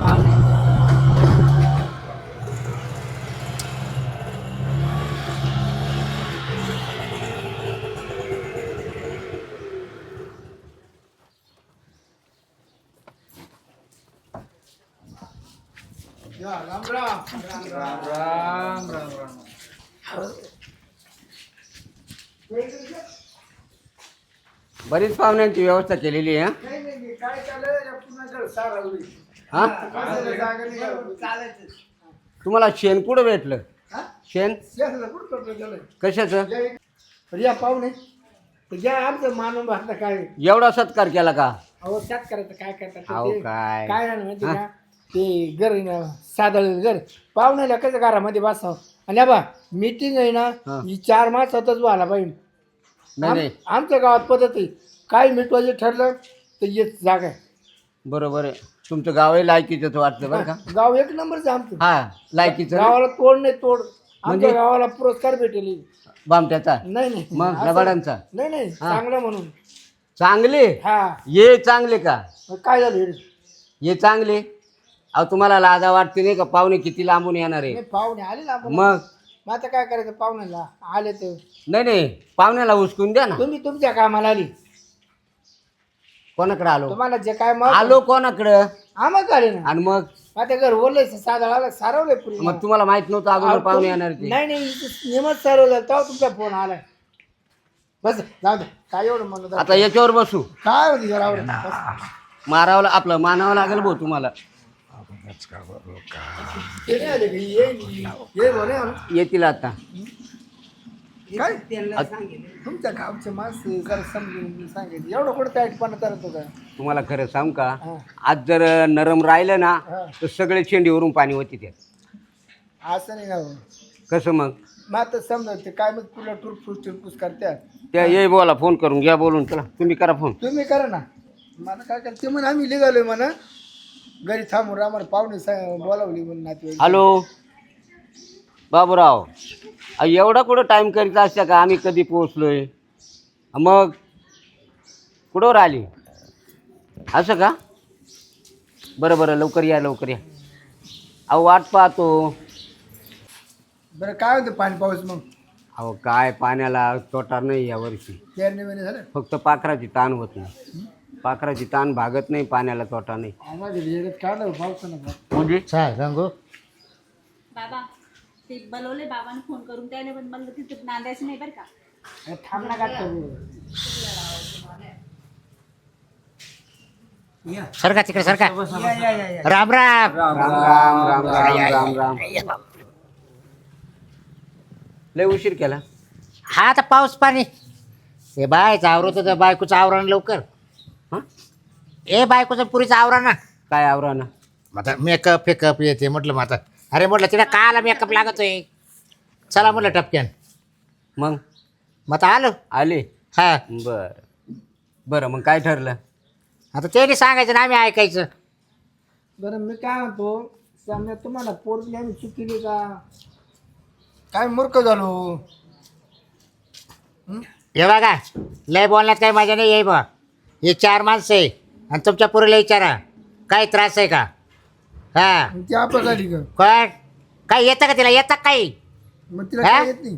राम राम राम राम राम राम बरीच पाहुण्यांची व्यवस्था केलेली आहे नाही काय चाललं सारा हा? तुम्हाला शेण कुठं भेटलं? शेण? कशाचं? या पाहुणे या आमचं मानव भाषा काय? एवढा सत्कार केला का? अहो त्यात करायचं काय करतात अहो, ते काय? माहिती? का? ते घर आहे ना, साधं घर. पाहुण्याला कसं घरामध्ये बसावं? आणि बा मीटिंग आहे ना हा. ही चार मासातच व्हायला पाहिजे. नाही नाही. आम- आमच्या गावात पद्धत आहे. काय मिटवायचं ठरलं तर येत जागा आहे. बरोबर आहे. तुमचं गावही लायकीचं वाटतं बरं का? गाव एक नंबरचं आमचं. हा लायकीचं? गावाला तोड नाही तोड. आमच्या म्हणजे? गावाला पुरस्कार भेटेल. बामट्याचा? नाही नाही. मग असं- लबाडांचा नाही नाही. चांगलं म्हणून. चांगले? हा. ये चांगले का? काय झालं हे? ये चांगले? अहो तुम्हाला लाजा वाटते नाही का? पाहुणे किती लांबून येणार आहे? नाही, पाहुणे आले ना आपण. मग? मग आता काय करायचं? पाहुण्याला आले तर. नाही नाही. पाहुण्याला उचकून द्या ना. तुम्ही तुमच्या कामाला आली. कोणाकडे आलो? तुम्हाला जे काय मग आलो कोणाकडं? आम्हाला आले ना. आणि मग? आता घर बोललंय साधा आला सारवलंय पुरी मग तुम्हाला माहीत नव्हतं अगोदर पाहुणे येणार ते नाही नाही इथं नियमच सारवलं तेव्हा तुमचा फोन आलाय बस जाऊ दे. काय एवढं म्हणत आता याच्यावर बसू. काय होती घरावर बस. मारावं ला- आपलं मानावं लागेल भाऊ तुम्हाला. ते नाही आले का? ये ये बोले येतील आता. काय? तुमच्या गावचे माणसं जरा समजून सांगितलं एवढं कुठं टाईटपणा करत होता तुम्हाला खरं सांग का? हा. आज जर नरम राहिलं ना हा. तर सगळे शेंडीवरून पाणी होती ते. असं नाही ना हो. कसं मग? मग आता समजा ते काय मग तुला टुरफूस टुरफूस करत्या त्या ये बोला फोन करून घ्या बोलून चला. तुम्ही करा फोन. तुम्ही करा ना. मला काय करा ते म्हणा आम्ही निघालोय म्हणा. घरी थांबून आम्हाला पाहुणे सा- बोलावली म्हणून नातेवाईक. हॅलो. बाबूराव अ, एवढा कुठं टाईम करीत असत्या का? आम्ही कधी पोहोचलोय? मग कुठवर आली असं का? बरं बरं लवकर या लवकर या. अहो वाट पाहतो. बरं काय होतं पाणी पाऊस मग? अहो काय पाण्याला तोटा नाही यावर्षी पेरणी झालं? फक्त पाखराची ताण होत नाही. पाखराची ताण भागत नाही पाण्याला तोटा नाही. आम्हाला येण्यात काढलं पावसानं. म्हणजे? काय रंगो बाबा. ते बोलवले बाबांनी फोन करून. त्याने पण मला तिथे नांदायचं नाही बरं का. थांब ना या. सरका तिकडे सरका या या या या. राम राम. राम राम राम राम राम राम लय उशीर केला. हा आता पाऊस पाणी. हे बायचं आवरत होतं. बायकोचं आवरण लवकर. हं? ए बायकोचं पुरीचं आवरा ना. काय आवरा ना मग आता मेकअप फेकअप येते म्हटलं मग आता. अरे म्हटलं तिला काला मेकअप लागतोय? चला म्हटलं टपक्यान. मग? मग आता आलो. आले? हा. बर. बरं मग काय ठरलं? आता ते सांगायचं ना आम्ही ऐकायचं. बरं मी काय म्हणतो समजा तुम्हाला पोरगी आम्ही चुकीली का? काय मूर्ख झालो? हे? बघा लय बोलण्यात काही मजा नाही आहे बा हे चार माणसं आहे. आणि तुमच्या पुरीला विचारा काही त्रास आहे का? हा. मग ती आपलं झाली का? कोण? काय येतं का तिला? येतं का काही? मग तिला हा? काय येत नाही.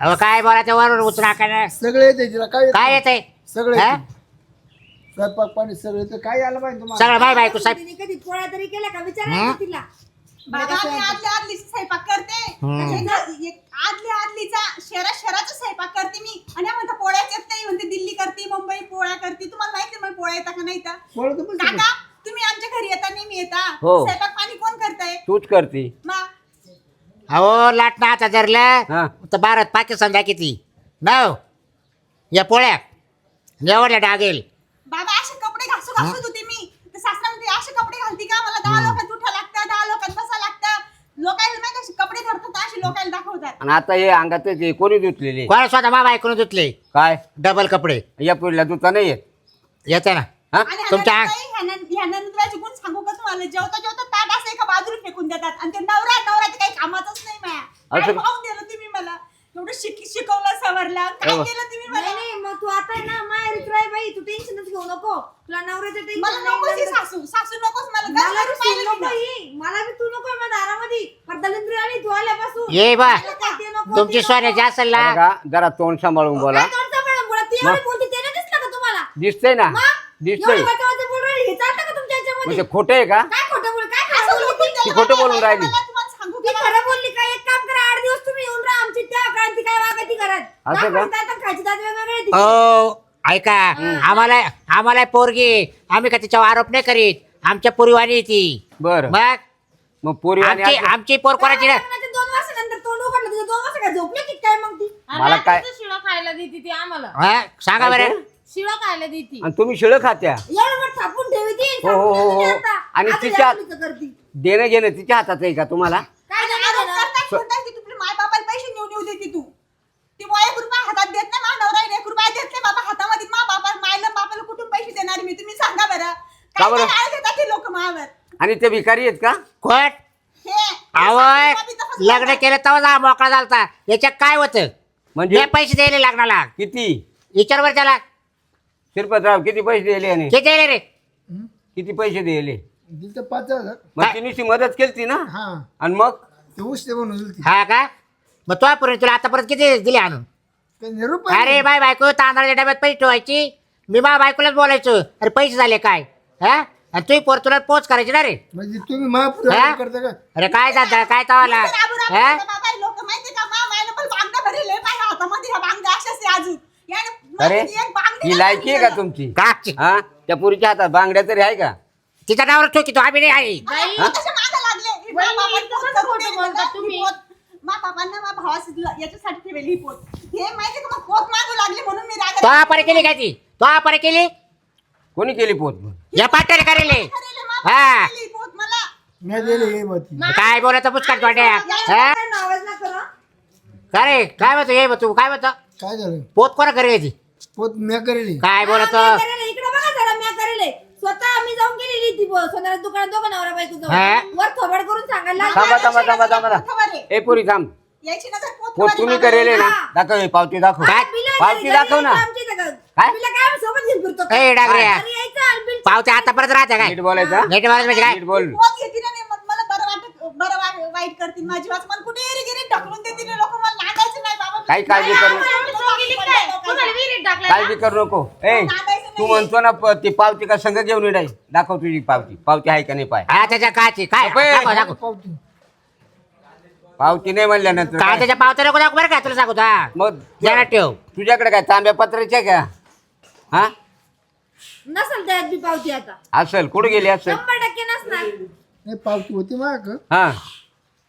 अहो काय बोलायचं? वरून उचना काय सगळं येते तिला. काय येत काय नाही. येतंय? सगळं हा? येते. स्वयंपाक पाणी सगळं येतं काय आलं पाहिजे तुम्हाला? सगळं बाय बायको साहेब. तिने कधी पोळ्या तरी केल्या का? विचारा हं? ना तिला. बाबा मी आदल्या आदली स्वयंपाक करते. हम्म. एक- एक आदल्या आदलीचा शहरा शहराचा स्वयंपाक करते मी आणि या म्हणता पोळ्याच येत नाही म्हणते दिल्ली करते मुंबई पोळ्या करते तुम्हाला माहिती आहे मला पोळ्या येता का नाही येता पोळं तर बस काका तुम्ही आमच्या घरी येता नेहमी येता हो. स्वयंपाक पाणी कोण करताय? तूच करती. मा. अहो लाटणं आता धरलं हा. तर भारत पाकिस्तान जा किती. नाव? या पोळ्या. एवढ्या डागेल. बाबा असे कपडे घासू घासत होते मी. तर सासरा म्हणते असे कपडे घालती का? मला दहा लोकांत उठा लागतं दहा लोकांत बसा लागतं लोकांना माहिती असे कपडे धरतात असे लोकांना दाखवतात. आणि आता हे अंगात ते कोणी धुतलेले? कोणा स्वतः बाबा ऐकून धुतले? काय? डबल कपडे. या पुढल्या धुता नाही येत येते ना हा? आणि तुमच्या ह्या नंदुराचे गुण सांगू का तुम्हाला? जेवता जेवता ताट असं एका बाजूला फेकून देतात. आणि ते नवरा नवरा ते काही कामातच नाही माया. काय असं- पाहून दिलं तुम्ही मला? एवढं शिक शिकवलं सवरलं. काय हो. केलं तुम्ही नाही मला? नाही मग तू आता आहे ना माहेरीच राह बाई तू टेन्शनच घेऊ नको. तुला नवऱ्याचं मला नकोच ही टेन्शन सासू. सासू नकोच मला. मला घरात बी सून पाहिलं नको तिनं. ही. मला बी तू नको माझ्या दारामध्ये. पर दलिंद्री आली तू आल्यापासून ये बा. मला काय ते नको, तुमची नको. सोन्याची असेल ना. बघा जरा तोंड सांभाळून बोला. काय तोंड सांभाळून बोला? ती एवढी बोलते ते नाही दिसलं का तुम्हाला? दिसतंय ना. मग? दिसतंय एवढी वाचा-वाचा बोलून राहिली. हे चालतं का तुमच्या ह्याच्यामध्ये? म्हणजे खोटं आहे का काय खोटं बोल काय असं खरं लुटून बोलली? द्यायला ती खोटं मला बोलून राहिली. मला तुम्हाला सांगू ती का? खरं बोलली का एक काम करा आठ दिवस तुम्ही येऊन राहा आमची त्या क्रांती काय वागायची घरात असं का? दाखवून खायची वेगवेगळे. ओ ऐका आम्हाला आम्हाला पोरगी आम्ही का तिच्यावर आरोप नाही करीत आमच्या पोरीवाणी ती बरं मग मग पोरी आणि आमची पोर कोणाची ना लग्नाच्या दोन वर्षानंतर तोंड उघडलं तिचं दोन वर्ष काय झोपले की काय मग ती मला काय शिळा खायला देते ती आम्हाला हा? सांगा बरं? शिळा खायला देते. आणि तुम्ही शिळ खात्या? एवढं थापून ती हो, हो, हो, हो. आणि तिच्या- देणं घेणं तिच्या हातात आहे का तुम्हाला? काय आणि ना? माय बापाला पैसे नेऊन येऊ देते तू. ती बुवा एक रुपया हातात देत नाही माझा नवरा एक रुपया देत नाही बाबा हातामध्ये मा बापा मायला बापाला कुठून पैसे देणार मी? तुम्ही सांगा बरं. का काय बरं? काय घेतात ते लोक मावर आणि ते भिकारी आहेत का? कोण? हे आवय लग्न. केलं तेव्हा जा मोकळा झालता. याच्यात काय होतं? म्हणजे? हे पैसे द्यायला लग्नाला किती? विचार बरं त्याला. शिरपतराव किती पैसे दिले आणि किती द्यायला रे? किती पैसे दिले? पाच हजार. मग तिने मदत केली ना? हा. आणि मग? ते ऊस ते बनवून दिली हा का? मग तो पूर्ण तुला आतापर्यंत किती दिले आणून? अरे बाय बायको तांदळाच्या डब्यात पैसे ठेवायची. मी बा बायकोलाच बोलायचो अरे पैसे झाले काय? हा? आणि तुम्ही पोर तुला पोच करायची ना रे? म्हणजे तुम्ही महापुर? करता का? अरे काय दादा काय तवाला? हा? आहे याने अरे? ही लायकी आहे का. तुमची? का? हा? त्या पुरीच्या हातात बांगड्या तरी आहे का? तिच्या नावावर ठोकी तो आम्ही नाही आहे. आणि हा? कशा मागं लागले. ही बाई, मा बापाला कसं पोत करून खोटं दिली बोलता ना, तुम्ही? ही पोत. मा बापांना मा भावाची याच्यासाठी ठेवली ही पोत. हे माहिती का? मग पोत मागू लागली म्हणून मी तो रागात केली काय ती? तो परे केली? कोणी केली पोत? या पाट्याने करेले. मा हा. बापाने दिली ही पोत मला. मी दिले हे होती काय तोंड्या? हा? काय आवाज ना करा. का रे? काय म्हणतो? ये तू काय म्हणतो? काय झालं? पोत कोणा करे ती? पोत मी करेली. काय बोलत? मी करेल, इकडे बघा जरा मी करेल. स्वतः आम्ही जाऊन गेलेली ती ब- सोनाराच्या दुकानात दोघं नवरा बायको हा? जाऊन वर थोबड करून सांगायला लागली. थांबा थांबा थांबा थांबा. पोतवर आहे. ए पुरी थांब. यायची नजर पोत पोत तुम्ही करेले ना. हा. दाखव हे पावती दाखव. काय? पावती दाखव ना. यायचं आमच्या इथं का? काय? बिलं काय आम्ही सोबत घेऊन फिरतो. ए, डागऱ्या. घरी यायचं आणि बिल- पावते आतापर्यंत राहते काय? नीट बोलायचा नीट बोलायचं म्हणजे काय? नीट बोल. पोत घेते ना नाही, मग मला बरं वाटत बरं वा- वाईट करतील माझी वाच मला कुठे एरी गिरी ढकलून देतील लोक मला नांदायचं नाही बाबा. काही काळजी करू तुम्हाला विहिरीत टाकलाय काळजी करू नको. ए तू म्हणतो ना प- ती पावती का संघ घेऊन येणार दाखव तुझी पावती. पावती आहे का नाही पाय? हा त्याच्या काची. काय? अबे. दाखव, दाखव. पावती पावती नाही म्हणल्यानंतर काय काय? त्याच्या पावत्या नको दाखव बरं का तुला सांगू हा मग जरा ठेव. तुझ्याकडे काय तांब्या पत्राचे का? हा? नसेल त्यात बी पावती आता. असेल कुठे गेली असेल? शंभर टक्के नसणार. नाही पावती होती माग. हा.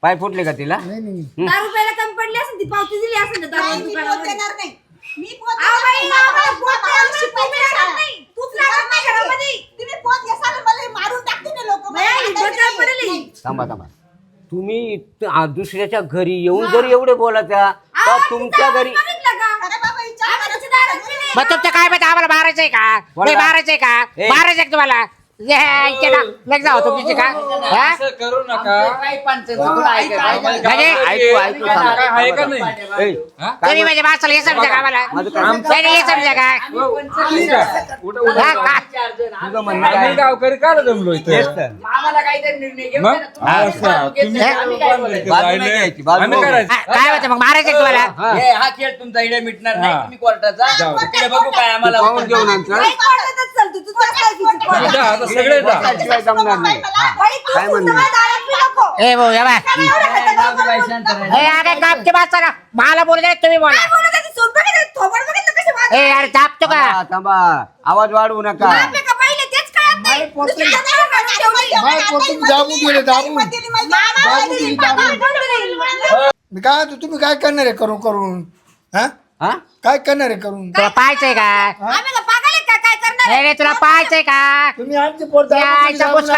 पाय फुटले का तिला? नाही नाही. दहा रुपयाला कमी पडली असेल ती पावती दिली असेल ना दारू देणार नाही मी पोत अहो देणार बाई, नाही. मला आम्हाला पोत पोत द्यायला द्यायला शिकवायचं तुम्ही शाळा. लागत नाही. तूच लागत नाही घरामध्ये. तुम्ही पोत घेसाल आणि मला हे मारून टाकतील ना लोक बाई, डोक्यावर पडेल ही. थांबा थांबा. तुम्ही आ- दुसऱ्याच्या घरी येऊन जर एवढे तर अहो, तुमच्या घरी. मग तुमचं काय माहिती? आम्हाला मारायचंय का? बोला. नाही मारायचंय का? ए. मारायचंय का तुम्हाला? तुमची का? असं करू नका म्हणजे ऐकू ऐकू थांबा. काय आहे का नाही? ए, हा? काय तुम्ही म्हणजे माणसाला हे समजा का काय नाही, नाही, हे समजा का ठीक आहे. उठ- उठ- हा, का? तुझं म्हणणं आम्ही काय गावकरी का जमलो तेच इथे तर. मग असं, तुम्ही हे? सर्व बांधले इथे बाजू नाही राहिले. घ्यायची, बाजू आम्ही नाही. करायचं हा, काय होतं मग मारायचंय का तुम्हाला हा. हे हा खेळ तुमचा इडे मिटणार नाही हा. तुम्ही कोर्टाचा जाऊ. तिकडे बघू काय आम्हाला पाहून घेऊन कोर्टातच चालतो. तू कोर्टात. सगळे. शिवाय जमणार नाही हा. काय म्हणणं? ए भाऊ या बाय? ए अरे कापचे माणसाला मला बोलू तुम्ही बोला? ए अरे दाबतो का थांबा थांबा आवाज वाढवू नका मी काय तुम्ही काय करणार आहे करून करून हा हा काय करणार आहे करून तुला पाहायचंय का करणार आहे? नाही रे तुला पाहायचंय का? तुम्ही आमचे पोट दाबून.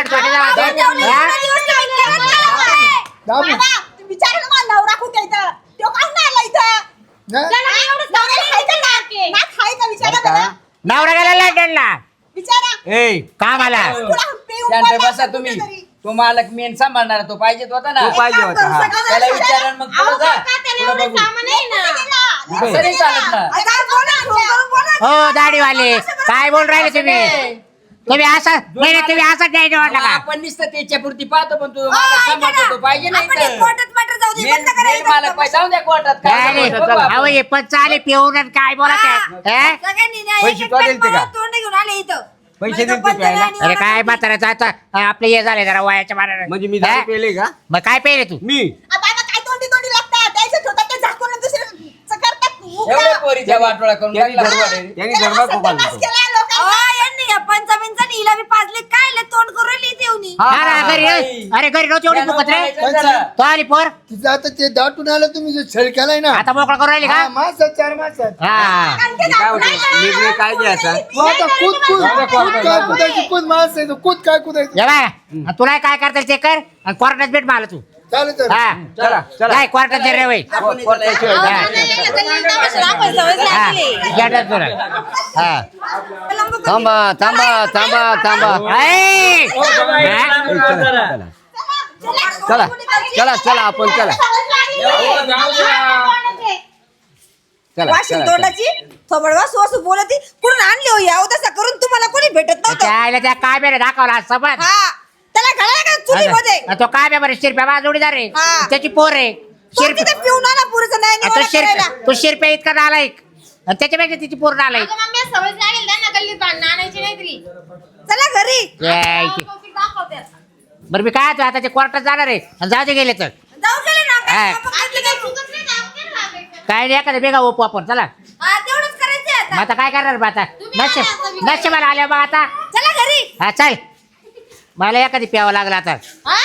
हा? विचार ना मला नवरा कुठे इथं तो काऊन नाही आला इथं नाही? त्याला एवढंच नवऱ्याला खायचं ना ना खायचं विचारा बरं का? मला नवरा गेला लंडनला विचारा. ए कामाला. तुला पेऊन शांत पडला बसा असेल तुम्ही. कुठेतरी. तो मालक मेन सांभाळणार तो पाहिजेत होता ना. तो पाहिजे होता हा. त्याला विचारा. मग पुढे जा. पुढं बघू. सामान आहे ना? असं नाही चालत ना. आता बोला, फोन करून बोला. हो दाढीवाले. काय बोल राहिले तुम्ही? तुम्ही असं नाही नाही, तुम्ही असं नाही का आपण नुसतं त्याच्या पुरती पाहतो पण तू तो पाहिजे नाही हे तर. जाऊ पाहिजे. द्या कोर्टात. काय नाही. बघू आपण. अहो हे पिऊन आणि काय बोलत आहे? हे? पैसे तो देईल ते का? देईल ते प्यायला? अरे काय आता आपले हे झाले जरा वयाच्या मानाने. म्हणजे मी हे? पेले का? मग काय पेले तू? मी आ, बाबा काय तोंडी तोंडी लागतात त्याचं ठेवतात ते झाकून दुसरं करतात मुक्का. एवढ्या पोरीच्या वाटोळा करून त्यांनी टाकला. धर्म-. त्यांनी धर्म खूप ही. हा, हा हा, घरी. अरे घरी नव्हती एवढी त्यानं फुकत रे. बोलायचं जरा. तो आली पोर. तिचं आता ते दाटून आलं तुम्ही जे छळ केलाय ना. आता मोकळा करून राहिली हा, का मासात चार मासात हा. आणखी काय होतं? नाही, नाही, निर्णय काय घ्यायचा तू आता कूद कूद कूद काय कुदायची कूद माणसं आहे, कूद काय कुदायचं तुला काय करता येईल ते कर आणि कोर्टात भेट मला तू. चालेल हा चला चला काय दे रे. हा. हा. गेटात हा करून थांबा थांबा थांबा थांबा ऐ! हो, हा? चला. चला. चला चला चला आपण चला. चला वाशिम चला, चला तोंडाची थोबड वासू वासू बोलती कुठून आणली हो यावं तसा करून तुम्हाला कोणी भेटत नव्हतं त्या काय बेरे दाखवला आज समज हा त्याला घाला का चुलीमध्ये? आणि तो काय बरे शिरप्या बा जोडीदार आहे हा. त्याची पोर आहे. तो शिरप्या तिथे पिऊन आला पुरीचं नाही आता निवाडा शिरप्या करायला. तो शिरप्या इतका नालायक. आणि त्याच्यापेक्षा तिची पोर नालायक. अगं मम्मी सवय लागेल त्यांना गल्लीत भांडणं आणायची नाही तरी. चला घरी. यायची. कौतुक दाखवतात. बरं मी काय आता आता ते कोर्टात जाणार आहे. आणि जाऊ दे गेले तर. जाऊ गेले ना काय हा. आपण आपली काय काही करू? चुकत नाही. काय एखादं बेगा ओपू आपण. चला. हा तेवढंच आता. आता काय करणार बा आता? तुम्ही आले नशे आता मी काय नशेबाला आल्या बा आता. चला घरी. हा चल. मला एखादी प्यावा लागला आता हा?